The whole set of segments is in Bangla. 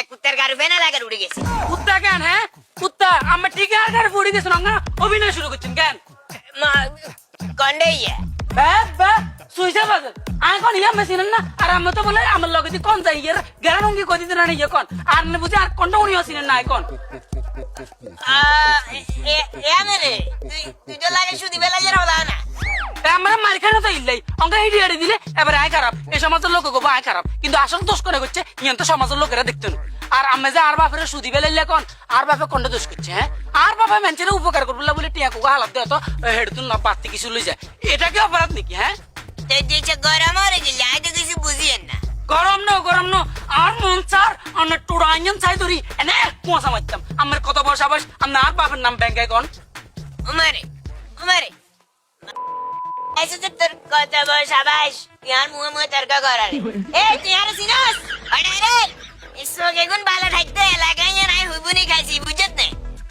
না কুত্তার গাড়ি ফেনা লাগার উড়ে গেছে কুত্তা কেন হ্যাঁ কুত্তা আমরা ঠিক আর গাড়ি ফুড়ি দিয়েছেন না অভিনয় শুরু করছেন কেন মা কন্ডে ইয়ে বে বে সুইসা বাজে আমি কোন ইয়া মেশিন না আর আমি তো বলে আমার লগে কোন যাই ইয়ার গেরান অঙ্গি কই দিতে না ইয়ে কোন আর না বুঝি আর কোনটা উনি আসিলেন না কোন এমরে তুই তুই তো লাগে শুধু বেলা যারা না আমরা মারি খানা তো ইল্লাই। অঙ্কা হিডি হাড়ি দিলে এবারে আয় খারাপ। এই সমাজের লোক গোবা আয় খারাপ। কিন্তু আসল দোষ করে করছে? ইয়ন তো সমাজের লোকেরা দেখতো না। আর আমি যে আর বাপের সুদি বেলাইলে কোন আর বাপে কোনটা দোষ করছে হ্যাঁ? আর বাপে মানুষের উপকার করব বলে টিয়া কুকা হালাত দেয় তো হেডতুন না পাত্তি কিছু লই যায়। এটা কি অপরাধ নাকি হ্যাঁ? গরম হয়ে গেলি আই কিছু বুঝিয়েন না। গরম ন গরম ন। আর মন চার অন্য টোড়া আইন চাই ধরি। এনে কুয়াশা মারতাম। আমার কত বয়স আবাস? আমি আর বাপের নাম ব্যাংকে কোন। উমারে উমারে। এসে তো তোর কত বয়স আবাস তুই আর মুহে মুহে তর্ক করার। এ তুই আর সিনাস আরে রে। ইসো গেগুন বালা থাকতে, এলাকায় নাই হুবুনি খাইছি বুঝত নে?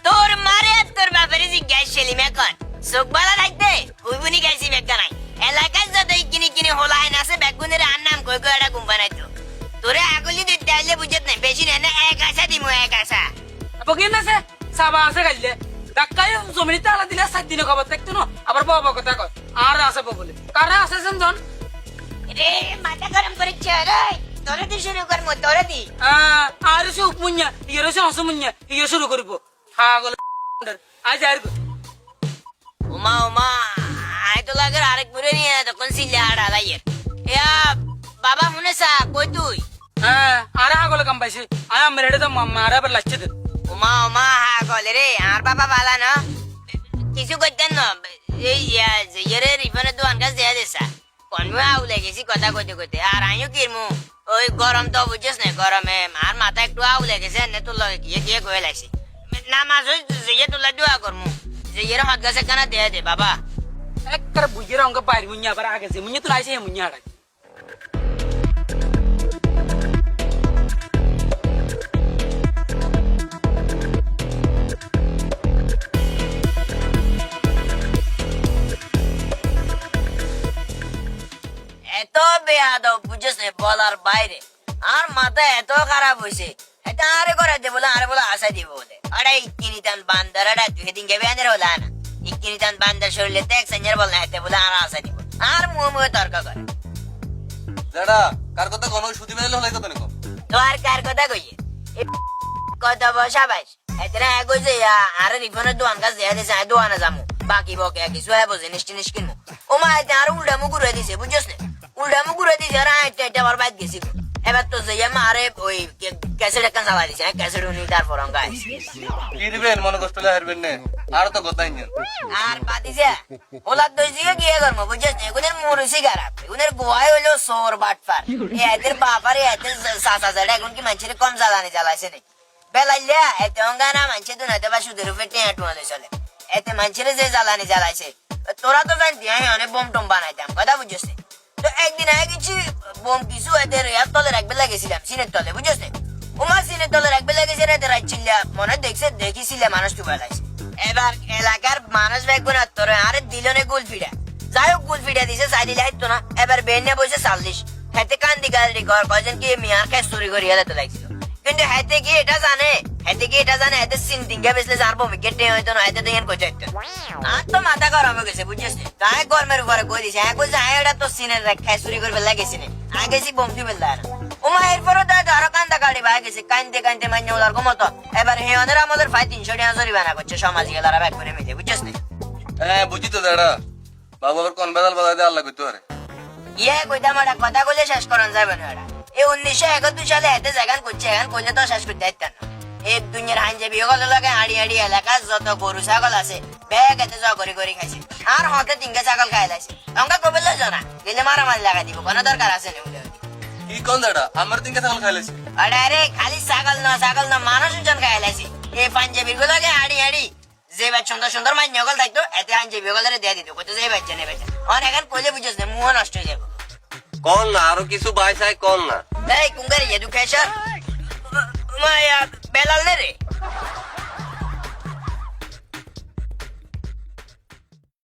তোর মারে তোর বাপের জিজ্ঞাস ছেলি মেকন। চোখ বালা থাকতে, হুবুনি খাইছি বেকা নাই এলাকায় যত কিনি কিনি হোলাই নাছে বেগুনের আর নাম কই কই একটা গুম্বা নাই তো তোরে আগলি দিতে আইলে বুঝত নে, বেশি নে না, এক আশা দিমু, এক আশা। বকিন আছে সাবা আছে খাইলে। ডাক্কাই জমিনিতে আলা দিলে, সাত দিনে খবর দেখতো না? আবার বাবা কথা কয়। আর আছে বলে। কারে আছে জন রে মাথা গরম করেছে রে। তোরে দি শুরু করব তোরে দি। আর সে উপমুন্যা ইয়ের সে অসমুন্যা ইয়ে শুরু করব। হাগল আজ আর উমা উমা আই তো লাগে আরেক মুরে নিয়ে তখন সিলে আর আলাইয়ে ইয়া বাবা শুনেছা কই তুই? আরে হাগল কাম পাইছে আয় আমার এটা তো মারা আবার লাগছে তো উমা উমা হা গলে রে আর বাবা বালা না। কিছু করতেন না এই ইয়া যে ইয়ে রিফানের দোকান কাছে দেয়া দিছা কনমু আউলে গেছি কথা কইতে কইতে আর আইও কিরমু ওই গরম তো বুঝছিস না গরমে আর মাথা একটু আউলে গেছে নে তোর লগে গিয়ে গিয়ে কয়ে লাগছি না মাছ যে তোলা দোয়া করমু যে ইয়ে হাত গাছে কানা দেয়া দে বাবা একবার বুঝিয়ে অঙ্ক বাইর মুন্যা আবার আগে যে মুন্যা তো আইছে মুন্যা হারাই এত বেয়াদব বুঝছিস না বলার বাইরে। আর মাথা এত খারাপ হয়েছে এটা আরে করে দে বলে আরে বলে আশা দিব বলে। আরে ইকিনি তান বান্দার আরে তুই সেদিন গেবে আনের বলে না। ইকিনি তান বান্দার শরীরে ত্যাগ সেঞ্জার বলে না হেতে বলে আর আশা দিব। আর মুহে তর্ক করে। দাদা কার কথা কোন সুদি বেলে হলাই কথা নিকো? তো আর কার কথা কইয়ে? কত বসা বাইস এতরা আরে রিফনের কাজ দেয়া দিছে দোয়ানা যামু। বাকি বকে কিছু হ্যাঁ বোঝে নিশ্চিত নিষ্কিনমু ও মা এতে আর উল্টা মুখ ঘুরে দিছে বুঝছস না? উল্টা মুখ ঘুরে দিছে আর আইতে আবার বাইক গেছি এবার তো যে মারে ওই ক্যাসেট একটা চালা দিছে ক্যাসেট উনি তারপর অঙ্কা কি দিবেন মনে কষ্ট হারবেন না আর তো কথাই নেই আর পাতিছে ওলার দই দিকে গিয়ে করব বুঝছিস না এগুনের মরুসি খারাপ এগুনের গোয়াই হইল সোর বাটপার এদের বাপার এদের সাসা জাড়া এখন কি মানুষের কম জ্বালানি জ্বালাইছে নাকি বেলাইলে এতে অঙ্গা না মানুষের তো নাতে বা সুদের উপরে টেঁয়া টুয়ালে চলে এতে মানুষের যে জ্বালানি জ্বালাইছে তোরা তো জানতি আমি অনেক বোম টোম বানাইতাম কথা বুঝছিস না? একদিন আগে গেছি বোম কিছু এদের তলে রাখবে লাগেছিলাম সিনের তলে সিনের তলে রাখবে লাগেছে না এদের মনে দেখছে, দেখিছিলে মানুষ টু বেলাইছে এবার এলাকার মানুষ না তোর আরে দিল নে গুল ফিডা যাই হোক, গুলফিটা দিছে, চাই দিলে তো না। এবার বেনে বসে চাল্লিশ হেতে কান্দি গালি কর কয়জন কি মিয়ার খাই চুরি করিয়া তো লাগছিল। কিন্তু হেতে কি এটা জানে। হেতে কি এটা জানে হেতে সিনটিঙ্গা বেসলে যার বমি কেটে হইতো না হেতে দেখেন কইতে হইতো আর তো মাথা গরম হয়ে গেছে বুঝছিস? তাই গরমের উপরে কই দিছে? হ্যাঁ কইছে হ্যাঁ এটা তো সিনের খাই চুরি করবে লাগেছি না। আগে সি বমতি বেলদা না ওমা এরপরও তো ধরো কান্দা গাড়ি ভাই গেছে কান্দতে কান্দতে মান্য ওলার কমতো এবার হে ওদের আমাদের ফাই তিনশো টাকা জরিমানা করছে সমাজ গেলারা ব্যাগ করে মিলে বুঝছিস না? হ্যাঁ বুঝি তো দাদা। বাবু আবার কোন বেদাল বাজাই দিয়ে আল্লাহ করতে পারে। ইয়ে কইতাম একটা কথা কইলে শেষ করান যাবে না এটা এই উনিশশো একাত্তর সালে এতে জাগান করছে এখন কইলে তো শেষ করতে পারতেন না এই দুনিয়ার বিয়ে লাগে এলাকা যত গরু ছাগল আছে ব্যাগ এতে জ করি করি খাইছে। আর হতে তিনকে ছাগল খাই লাইছে। অঙ্কা কবে না? গেলে মারামারি দিব কোনো দরকার আছে না বলে কি কোন দাদা? আমার দিনকে ছাগল খাইলেছি আরে আরে খালি ছাগল না ছাগল না মানুষ জন খাই লাইছে। এই পাঞ্জাবির গুলোকে হাড়ি হাড়ি যে বা সুন্দর সুন্দর মান্য গল থাকতো এতে পাঞ্জাবি গুলো দিয়ে দিত। কত যে বাচ্চা নেই বাচ্চা অন এখন কইলে বুঝছিস না মুহ নষ্ট হয়ে যাবে। কোন না আরও কিছু বাইসাই কোন না। এই কুঙ্গারি এডুকেশন মায়া বেলাল নে রে